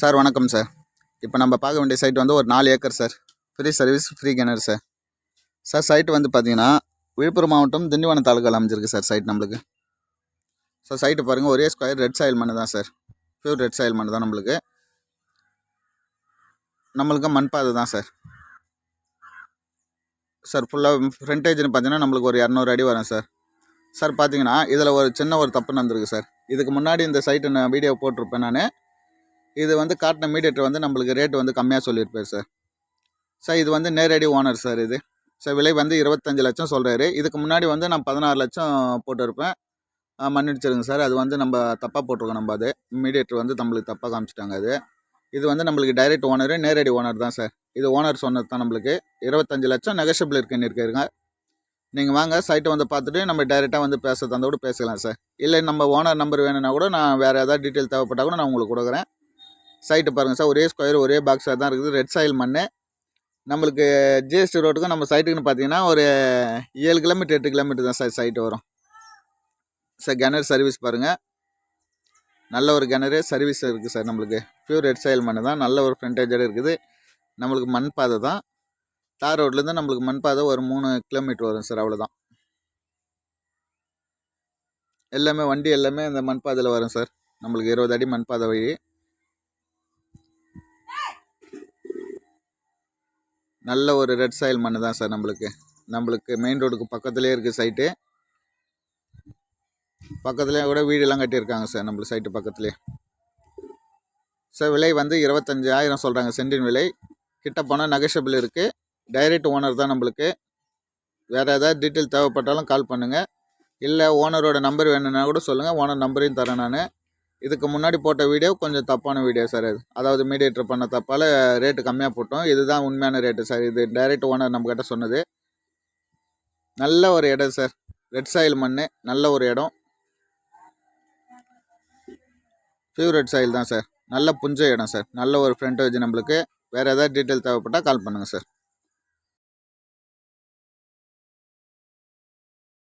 Sir வணக்கம் sir. இப்போ நம்ம பார்க்க வேண்டிய சைட் வந்து ஒரு நாலு acre sir. Free service free கிணறு சார். சார் சைட்டு வந்து பார்த்தீங்கன்னா விழுப்புரம் மாவட்டம் திண்டிவனம் தாலுக்காவில் அமைஞ்சிருக்கு சார் சைட் நம்மளுக்கு. சார் சைட்டு பாருங்கள் ஒரே ஸ்கொயர் ரெட் சாயில் மண்ணு தான் சார். ப்யூர் ரெட் சாயில் மண்ணு தான் நம்மளுக்கு. நம்மளுக்கு மண்பாதை தான் சார். சார் ஃபுல்லாக ஃப்ரண்டேஜ்னு பார்த்தீங்கன்னா நம்மளுக்கு ஒரு இரநூறு அடி வரும் சார். சார் பார்த்தீங்கன்னா இதில் ஒரு சின்ன ஒரு தப்பு நடந்திருக்கு சார். இதுக்கு முன்னாடி இந்த சைட்டு நான் வீடியோ போட்டிருப்பேன் நான். இது வந்து காட்டின மீடியேட்டர் வந்து நம்மளுக்கு ரேட் வந்து கம்மியாக சொல்லியிருப்பார் சார் சார் இது வந்து நேரடி ஓனர் சார் இது. சார் விலை வந்து இருபத்தஞ்சு லட்சம் சொல்கிறாரு இதுக்கு முன்னாடி வந்து நான் பதினாறு லட்சம் போட்டிருப்பேன். மன்னிச்சிருங்க சார் அது வந்து நம்ம தப்பாக போட்டிருக்கோம் நம்ம அது. மீடியேட்டர் வந்து நம்மளுக்கு தப்பாக காமிச்சிட்டாங்க அது. இது வந்து நம்மளுக்கு டைரக்ட் ஓனரு நேரடி ஓனர் தான் சார் இது ஓனர் சொன்னது தான் நம்மளுக்கு. இருபத்தஞ்சு லட்சம் நெகஷபிள் இருக்குன்னு இருக்காருங்க நீங்கள் வாங்க சைட்டை வந்து பார்த்துட்டு நம்ம டைரெக்டாக வந்து பேச தந்த கூட பேசலாம் சார் இல்லை நம்ம ஓனர் நம்பர் வேணும்னா கூட நான் வேறு ஏதாவது டீட்டெயில் தேவைப்பட்டால் கூட நான் உங்களுக்கு கொடுக்குறேன். சைட்டு பாருங்கள் சார் ஒரே ஸ்கொயர் ஒரே பாக்ஸாக தான் இருக்குது. ரெட் சாயில் மண் நம்மளுக்கு ஜிஎஸ்டி ரோட்டுக்கும் நம்ம சைட்டுக்குன்னு பார்த்தீங்கன்னா ஒரு ஏழு கிலோமீட்டர் எட்டு கிலோமீட்டர் தான் சார் சைட்டு வரும். சார் கிணறு சர்வீஸ் பாருங்கள் நல்ல ஒரு கிணறு சர்வீஸ் இருக்குது சார் நம்மளுக்கு. ப்யூர் ரெட் சாயில் மண் தான். நல்ல ஒரு ஃப்ரண்டேஜோடு இருக்குது. நம்மளுக்கு மண் பாதை தான். தார் ரோட்லேருந்து நம்மளுக்கு மண் பாதை ஒரு மூணு கிலோமீட்டர் வரும் சார் அவ்வளோதான் எல்லாமே வண்டி எல்லாமே இந்த மண் பாதையில் வரும் சார் நம்மளுக்கு இருபது அடி மண் பாதை வழி. நல்ல ஒரு ரெட் சாயில் மண்ணு தான் சார் நம்மளுக்கு. நம்மளுக்கு மெயின் ரோடுக்கு பக்கத்துலேயே இருக்குது சைட்டு பக்கத்துலேயே கூட வீடெல்லாம் கட்டியிருக்காங்க சார் நம்மளுக்கு சைட்டு பக்கத்துலேயே சார் விலை வந்து இருபத்தஞ்சாயிரம் சொல்கிறாங்க சென்டின் விலை. கிட்ட போனால் நெகஷபிள் இருக்குது டைரக்ட் ஓனர் தான் நம்மளுக்கு. வேறு ஏதாவது டீட்டெயில் தேவைப்பட்டாலும் கால் பண்ணுங்கள் இல்லை ஓனரோட நம்பர் வேணும்னா கூட சொல்லுங்கள் ஓனர் நம்பரையும் தரேன் நான். இதுக்கு முன்னாடி போட்ட வீடியோ கொஞ்சம் தப்பான வீடியோ சார் அது அதாவது மீடியேட்டர் பண்ண தப்பால் ரேட்டு கம்மியாக போட்டோம். இதுதான் உண்மையான ரேட்டு சார் இது டைரக்ட் ஓனர் நம்மக்கிட்ட சொன்னது. நல்ல ஒரு இடம் சார் ரெட் சாயில் மண் நல்ல ஒரு இடம். பியூர் ரெட் சாயில் தான் சார் நல்ல புஞ்ச இடம் சார் நல்ல ஒரு ஃப்ரண்டேஜ் நம்மளுக்கு. வேறு ஏதாவது டீட்டெயில் தேவைப்பட்டால் கால் பண்ணுங்கள் சார்